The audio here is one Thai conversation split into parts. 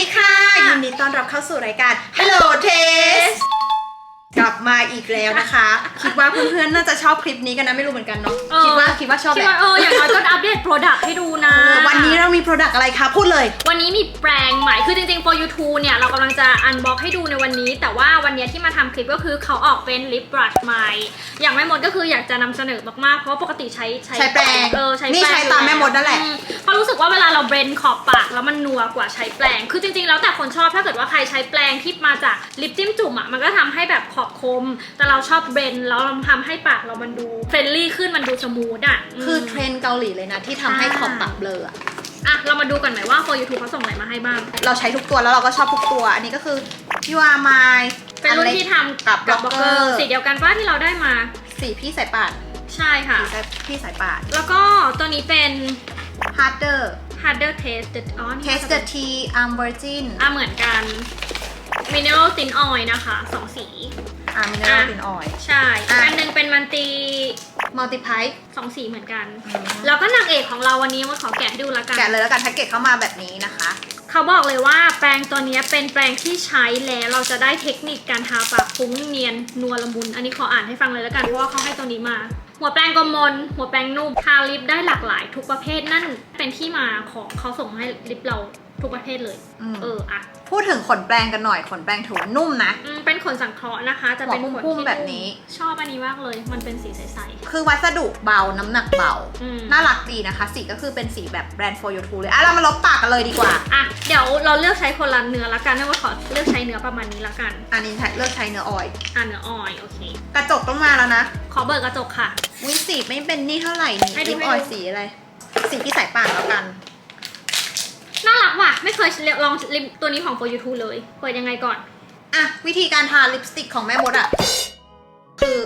ดีค่ะยินดีต้อนรับเข้าสู่รายการ Hello Taste กลับมาอีกแล้วนะคะ คิดว่าเพื่อนๆน่าจะชอบคลิปนี้กันนะไม่รู้เหมือนกันเนาะเออคิดว่าคิดว่าชอบคิดแหละว่าเอออย่างน้อยก็อัปเดต Product ให้ดูนะเออวัน นี้เรามี Product อะไรคะ พูดเลย วันนี้มีแปรงใหม่ คือจริงๆ for you t u เนี่ย เรากำลังจะอันบ็อกให้ดูในวันนี้ แต่ว่าวันนี้ที่มาทำคลิปก็คือเขาออกเป็นลิปบรัชใหม่ อย่างแม่มดก็คืออยากจะนำเสนอมากๆ เพราะว่าปกติใช้ใช้แปรงเออใช้นี่แปรงใช้ตามแม่มดนั่นแหละอืมเพราะรู้สึกว่าเวลาเราเบรนขอบปากแล้วมันนัวกว่าใช้แปรงคือจริงๆ แล้วแต่คนชอบ ถ้าเกิดว่าใครใช้แปรงที่มาจากลิปจิ้มจุ่มอะ มันก็ทำให้แบบขอบคม แต่เราชอบเบรนแล้วเราทำให้ปากเรามันดูเฟรนลี่ขึ้น มันดูสมูทอะมคือเทรนด์เกาหลีเลยนะที่ทำให้ขอบปากเบลอ อะอะ เรามาดูกันไหมว่า for you t u เขาส่งอะไรมาให้บ้าง เราใช้ทุกตัวแล้วเราก็ชอบทุกตัว อันนี้ก็คือ You Are My เป็นรุ่นที่ทำกับกับ Blocker Blocker สีเดียวกันป้าที่เราได้มา สีพี่สายปาดใช่ค่ะ สีพี่สายปาดแล้วก็ตัวนี้เป็น Harder Harder Taste อ๋อนี่ Taste the Tea I'm Virgin อะเหมือนกัน Mineral Thin Oil นะคะสองสี อ่า Mineral Thin Oil ใช่อะอันหนึงเป็นมันตี Multiply สองสีเหมือนกันอืมแล้วก็นางเอกของเราวันนี้มาขอแกะให้ดูละกัน แกะเลยแล้วกันแพ็กเกจเข้ามาแบบนี้นะคะ เขาบอกเลยว่าแปรงตัวนี้เป็นแปรงที่ใช้แล้วเราจะได้เทคนิคการทาปากฟุ้งเนียนนัวละมุน อันนี้ขออ่านให้ฟังเลยแล้วกันเพราะว่าเขาให้ตัวนี้มา หัวแปรงกลมมน หัวแปรงนุ่มทาลิปได้หลากหลาย ทุกประเภทนั่นเป็นที่มาของเขาส่งให้ลิปเรา ทุกประเภทเลย อืม เอออะพูดถึงขนแปรงกันหน่อยขนแปรงถือว่านุ่มนะ อืมเป็นขนสังเคราะห์นะคะ จะเป็นหัวขนพุ่มๆที่แบบนี้ ชอบอันนี้มากเลย มันเป็นสีใสคือวัสดุเบาน้ำหนักเบาอืมน่ารักดีนะคะ สีก็คือเป็นสีแบบแบรนด์ for you too เลยอะเรามาลบปากกันเลยดีกว่าๆอะเดี๋ยวเราเลือกใช้คนละเนื้อละกันไม่ว่าขอเลือกใช้เนื้อประมาณนี้ละกัน อันนี้ใช้เลือกใช้เนื้อออยล์อะเนื้อออยล์โอเค กระจกต้องมาแล้วนะขอเบิกกระจกค่ะ วิสีไม่เป็นนี่เท่าไหร่นี่ให้ดูลิปให้อดูอยล์สีอะไร สีที่ใส่ปากแล้วกัน น่ารักว่ะ ไม่เคยลองลิปตัวนี้ของ for you too เลย เปิดยังไงก่อน อะ วิธีการทาลิปสติกของแม่มดอะ คือ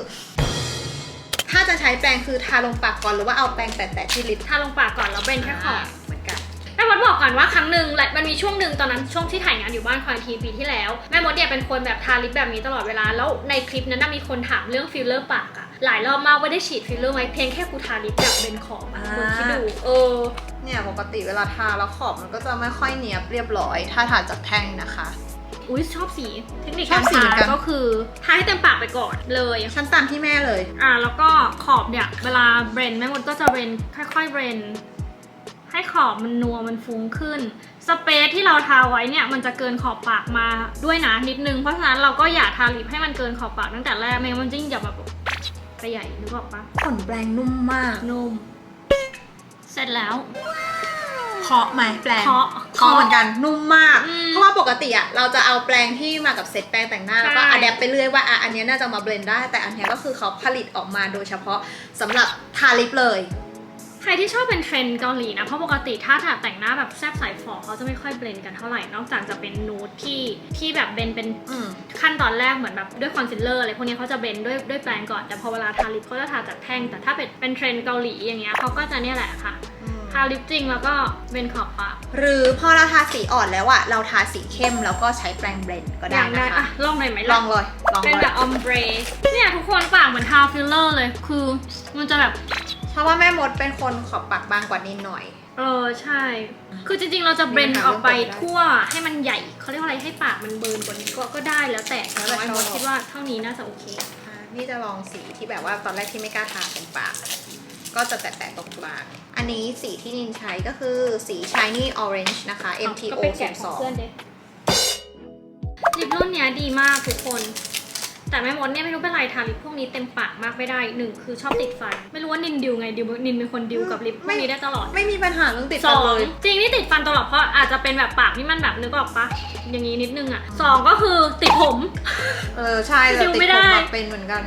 ถ้าจะใช้แปรงคือทาลงปากก่อนหรือว่าเอาแปรงแตะๆที่ลิปทาลงปากก่อนแล้วเบรนแค่ขอบเหมือนกันแม่มดบอกก่อนว่าครั้งหนึ่งและมันมีช่วงหนึ่งตอนนั้นช่วงที่ถ่ายงานอยู่บ้านควอนทีปีที่แล้ว แม่มดเนี่ยเป็นคนแบบทาลิปแบบนี้ตลอดเวลา แล้วในคลิปนั้นนะมีคนถามเรื่องฟิลเลอร์ปากอะหลายรอบมากว่าได้ฉีดฟิลเลอร์ไหมเพียงแค่กูทาลิปแบบเบนขอบอะอ่าคุณคิดดู เออ เนี่ยปกติเวลาทาแล้วขอบมันก็จะไม่ค่อยเนียบเรียบร้อย ถ้าทาจากแท่งนะคะ อุ้ยชอบสีเทคนิคชอการบสีเหมืทาอนกัน ก็คือทาให้เต็มปากไปก่อนเลยฉันตามที่แม่เลย อ่าแล้วก็ขอบเนี่ย เวลาเบรนแม่มดก็จะเบรนค่อยๆเบรนให้ขอบมันนัวมันฟุ้งขึ้น สเปซที่เราทาไว้เนี่ยมันจะเกินขอบปากมาด้วยนะนิดนึง เพราะฉะนั้นเราก็อย่าทาลิปให้มันเกินขอบปากตั้งแต่แรกไม่งั้นมันยิ่งอย่าแบบไปใหญ่นึกออกปะขนแปรงนุ่มมาก นุ่ม เสร็จแล้ว เคาะไหมแปรงเคาะเคาะเหมือนกันนุ่มมาก อืมเพราะว่าปกติอะเราจะเอาแปรงที่มากับเซตแปรงแต่งหน้าแล้วก็ใช่อัดแอปไปเรื่อยว่าอะอันเนี้ยน่าจะมาเบลนด์ได้แต่อันเนี้ยก็คือเขาผลิตออกมาโดยเฉพาะสำหรับทาลิปเลย ใครที่ชอบเป็นเทรนด์เกาหลีนะ เพราะปกติถ้าถาแต่งหน้าแบบแซบสายฝอเขาจะไม่ค่อยเบลนด์กันเท่าไหร่ นอกจากจะเป็นนูดที่ที่แบบเบนเป็นอืมขั้นตอนแรกเหมือนแบบด้วยคอนซีลเลอร์อะไรพวกนี้เขาจะเบนด้วยด้วยแปรงก่อน แต่พอเวลาทาลิปเขาจะทาจากแท่ง แต่ถ้าเป็นเป็นเทรนด์เกาหลีอย่างเงี้ยเขาก็จะเนี่ยแหละค่ะทาลิปจริงแล้วก็เบนขอบปากหรือพอเราทาสีอ่อนแล้วอะเราทาสีเข้มแล้วก็ใช้แปรงเบลนด์ก็อได้ย่างได้นะอะคะลองหน่อยไหมลล่ะองเลยลองเป็นเลแบยบออมเบรเนี่ยทุกคนปากเหมือนทาฟิลเลอร์เลยคือมันจะแบบ เพราะว่าแม่มดเป็นคนขอบปากบางกว่านิดหน่อย เออใช่ คือจริงๆเราจะเบรนมีปัญหาออกไปเรื่องเปิดได้ทั่วให้มันใหญ่เขาเรียกว่าอะไรให้ปากมันเบิร์นกว่านี้ก็ก็ได้แล้วแต่แล้วแต่แต่ไอ้ชมอบดคิดว่าเท่านี้น่าจะโอเค อะนี่จะลองสีที่แบบว่าตอนแรกที่ไม่กล้าทาตรงปาก ก็จะแตะๆตรงกลาง อันนี้สีที่นินใช้ก็คือสี shiny orange นะคะ MTO ก็ไปแกะของเพื่อน02เด็ลิปรุ่นเนี้ยดีมากทุกคน แต่แม่มดเนี่ยไม่รู้เป็นไรทาลิปพวกนี้เต็มปากมากไม่ได้หนึ่งคือชอบติดฟัน ไม่รู้ว่านินดิวไงดิวนินเป็นคนดิวกับลิปพวกนี้ได้ตลอดไม่มีปัญหาเรื่องติดสฟัอนงเลย จริงที่ติดฟันตลอดเพราะอาจจะเป็นแบบปากที่มันแบบนึกออกปะอย่างนี้นิดนึงอะสองก็คือติดผม เออใช่แต่ดิวติดไม่ผได้มมาเป็นเหมือนกัน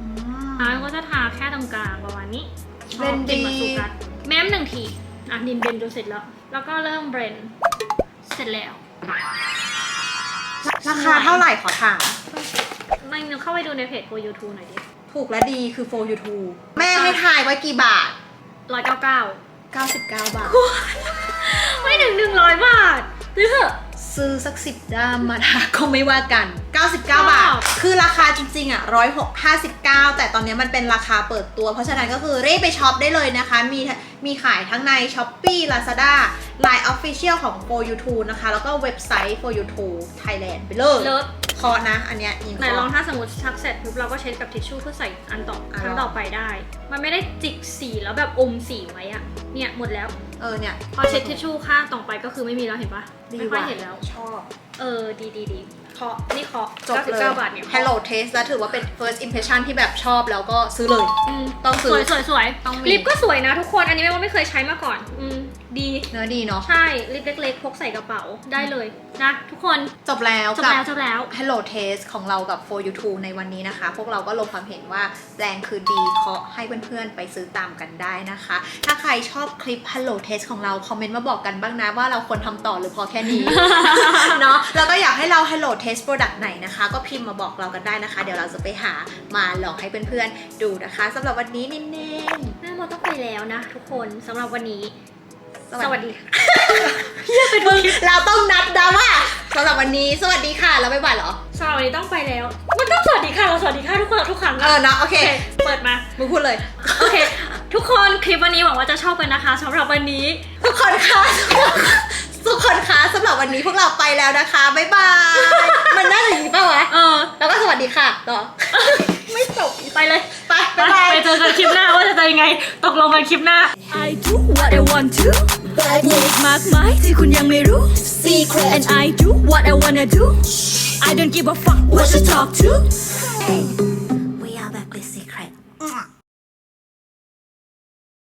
อืม อะก็จะทาแค่ตรงกลางประมาณนี้เบรนดี ชอบกิมาสุกัดแม้มหนึ่งทีอะนินเบรนจนเสร็จแล้ว แล้วก็เริ่มเบรนเสร็จแล้ว ราคาเท่าไหร่ขอถาม ไม่นึกเข้าไปดูในเพจโ o ยูทูหน่อยดิถูกและดีคือ for you too แม่ให้ทายไว้กี่บาท ร้อยเก้าเก้า99 บาท ไม่ถึงหนึ่งร้อยบาทซื้อเถอะซื้อสักสิบด้ามมาทาก็ไม่ว่ากัน 99 บาท คือราคาจริงๆอะ159 แต่ตอนนี้มันเป็นราคาเปิดตัว เพราะฉะนั้นก็คือรีบไปช็อปได้เลยนะคะ มีมีขายทั้งใน Shopee Lazada Line Official ของ For You t o นะคะ แล้วก็เว็บไซต์ For You t o Thailand ไปเลยเลิศคอนะ อันเนี้ยยิงไหนคลอองถ้าสมมติชักเสร็จปุ๊บเราก็เช็ดกับทิชชู่เพื่อใส่อันต่ออะครั้งลองต่อไปได้ มันไม่ได้จิกสีแล้วแบบอมสีไว้อะเนี่ยหมดแล้วเออเนี่ยพอเช็ดทิชชู่ข้างต่อไปก็คือไม่มีแล้วเห็นปะดีไม่ค่อยว่ะเห็นแล้วชอบ เออดีดีดี เคาะนี่เคาะจบเลย99บาทเนี่ยเคาะ Hello Taste แล้วถือว่าเป็น first impression ที่แบบชอบแล้วก็ซื้อเลย อืมต้องซื้สอวยสวยสวยต้องมี ลิปก็สวยนะทุกคน อันนี้ไม่ว่าไม่เคยใช้มาก่อน อืม ดี เนื้อดีเนาะ ใช่ลิปเล็กๆ พกใส่กระเป๋าได้เลยนะทุกคน จบแล้วจบกับ แล้วจบแล้ว Hello Taste ของเรากับ For You t o ในวันนี้นะคะ พวกเราก็ลงความเห็นว่าแปลงคือดีเคาะให้เพื่อนๆ ไปซื้อตามกันได้นะคะ ถ้าใครชอบคลิป Hello Taste ของเราคอมเมนต์มาบอกกันบ้างนะ ว่าเราควรทำต่อหรือพอแค่นี้ เนาะแล้วก็อยากให้เรา Hello Taste Product ไหนนะคะ ก็พิมพ์มาบอกเรากันได้นะคะ เดี๋ยวเราจะไปหามาลองให้เพื่อนๆ ดูนะคะสำหรับวันนี้นินเน่ง แม่โมต้องไปแล้วนะทุกคนสำหรับวันนี้ สสวัวัสสดีดีมึงเราต้องนัดดาว่าสำหรับวันนี้สวัสดีค่ะแล้วบ๊ายบายเหรอสำหรับวันนี้ต้องไปแล้ว มันต้องสวัสดีค่ะเราสวัสดีค่ะทุกคนทุกครั้งเออเนาะโอเคโอเค เปิดมามึงพูดเลยโอเค ทุกคนคลิปวันนี้หวังว่าจะชอบกันนะคะสำหรับวันนี้ ทุกคนคะทุกคนคะสำหรับวันนี้พวกเราไปแล้วนะคะบ๊ายบายมันน่าจะอย่างนี้ป่าวะเออแล้วก็สวัสดีค่ะต่อไม่จบไปเลยไปไปบ๊ายบายไปเจอกันคลิปหน้าว่าจะเป็นยังไงตกลงกันคลิปหน้า I do what I want to มีอีกมากมายที่คุณยังไม่รู้ Secret and I do what I wanna do I don't give a fuck what you talk to